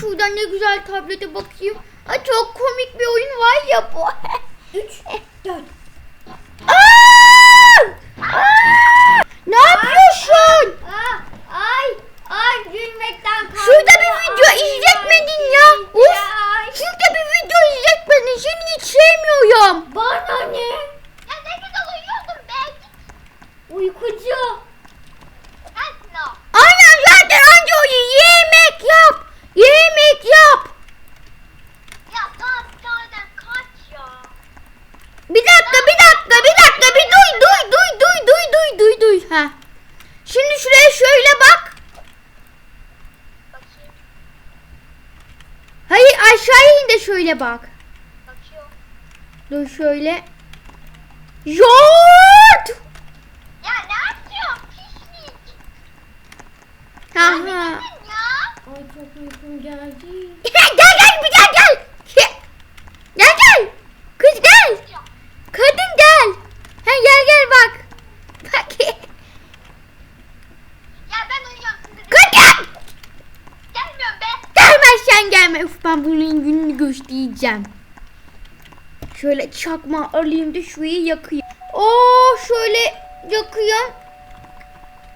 şuradan ne güzel tablete bakayım. Ay çok komik bir oyun var ya bu. 3, 4. Aa! Aa! Ne yapıyorsun? Aa, ay, ay gülmekten kaldım. Şurada bir video izletmedin ya. Uf. Şurada bir video izletmedin. Seni hiç sevmiyorum. Bana ne? Ya ne güzel uyuyordum ben. Uykucu. Aşağıya in de şöyle bak. Bakıyorum. Dur şöyle. Yoğurt. Ya ne yapıyorsun pislik? Ha ha. Gidin ya. Ay çok uykum geldi. gel gel. Gel gel. Kız gel. Kadın gel. Ha gel gel bak. Bak. Ya ben uyuyorum siz de Kız gel. gelmiyorum be. Gelme. Uf ben bunun gününü göstereceğim. Şöyle çakma alayım da şurayı yakayım. Oo şöyle yakayım.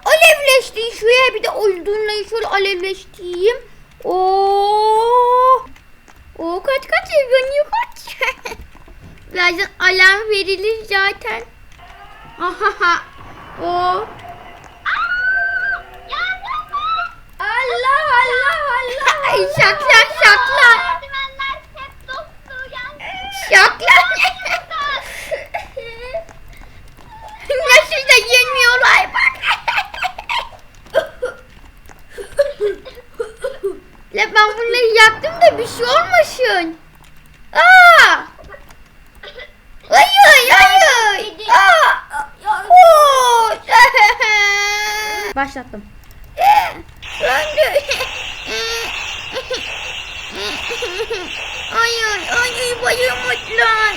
Alevleşti. Şuraya bir de olduğunla şöyle alevleştireyim. Oo. Oo kaç kaç yanıyor kaç. Birazdan alarm verilir zaten. Ahaha. Oo. Allah Allah Allah. Ay ben bunları yaktım da bir şey olmasın. Aa! Hayır hayır. Aa! Oo! Başlattım. Söndü. Hayır, hayır bayılmışlar.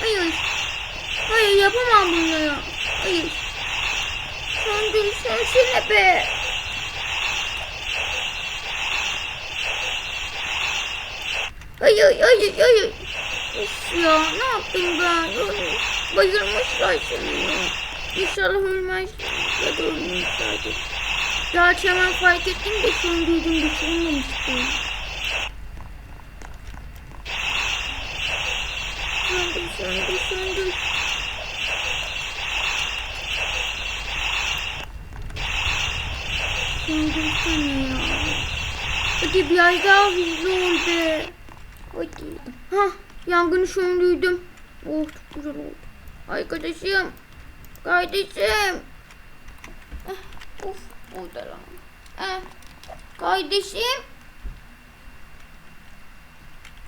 Hayır. Hayır yapamam bunları. Hayır. Söndür sönsene be. Hayır, hayır, hayır. Of ya ne yaptım ben? Ay, Bayılmışlar şimdi. İnşallah ölmez. Ya da ölmüşlerdir. Gerçi hemen fark ettim de söndürdüm de sönmemiştim. Söndür, söndür, söndür. Söndürsene ya. Hadi biraz daha hızlı ol be. Hadi. Hah yangını söndürdüm. Oh çok güzel oldu. Arkadaşım. Kardeşim. Eh, Of burada lan. Eh, kardeşim.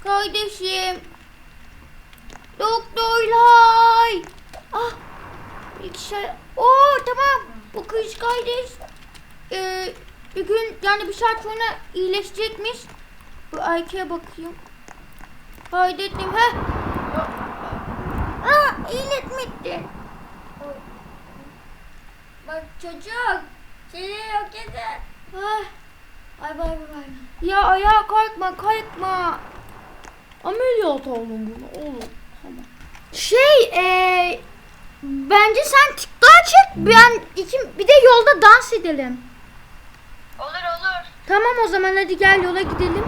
Kardeşim. Doktorlar. Ah. Bilgisayar. Oo tamam. Bu kız kardeş. Ee, bir gün yani bir saat sonra iyileşecekmiş. Bu erkeğe bakayım. Kaydettim. Heh. Aa, iyileşmekti. Bak çocuk. Seni yok eder. Ay bay bay bay. ya ayağa kalkma kalkma. Ameliyat oldum bunu oğlum. Tamam. Şey eee bence sen TikTok çek ben iki, bir de yolda dans edelim. Olur olur. Tamam o zaman hadi gel yola gidelim.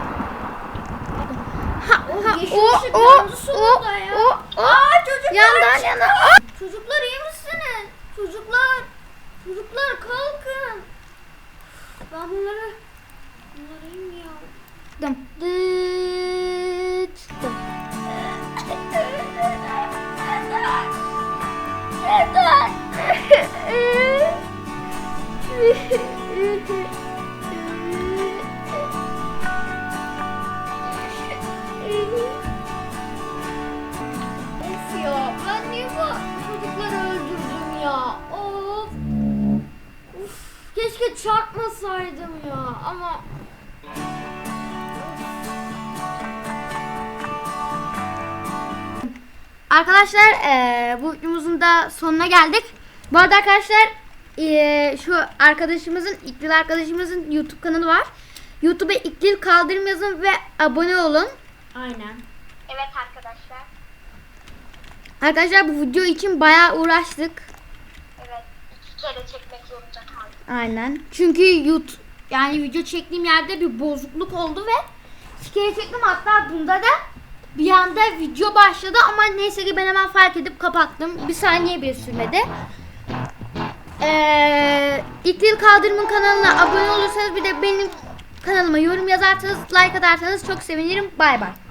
Ha, Oh, ha, yeşil o, o, o, ya. o, o. Aa çocuklar. Yandan yana. Aa! Çocuklar iyi misiniz? Çocuklar. Çocuklar kalkın. Ben bunları bunları yemiyorum. Dım. Dıt. Keşke çarpmasaydım ya ama Arkadaşlar eee bu videomuzun da sonuna geldik. Bu arada arkadaşlar eee, şu arkadaşımızın, İkbil arkadaşımızın YouTube kanalı var. YouTube'a İklil Kaldırım yazın ve abone olun. Aynen. Evet arkadaşlar. Arkadaşlar bu video için bayağı uğraştık. Evet. iki kere çekmek zorunda kaldım. Aynen. Çünkü YouTube yani video çektiğim yerde bir bozukluk oldu ve kere çektim hatta bunda da bir anda video başladı ama neyse ki ben hemen fark edip kapattım. Bir saniye bile sürmedi. Ee, İklil Kaldırım'ın kanalına abone olursanız bir de benim kanalıma yorum yazarsanız like atarsanız çok sevinirim. Bay bay.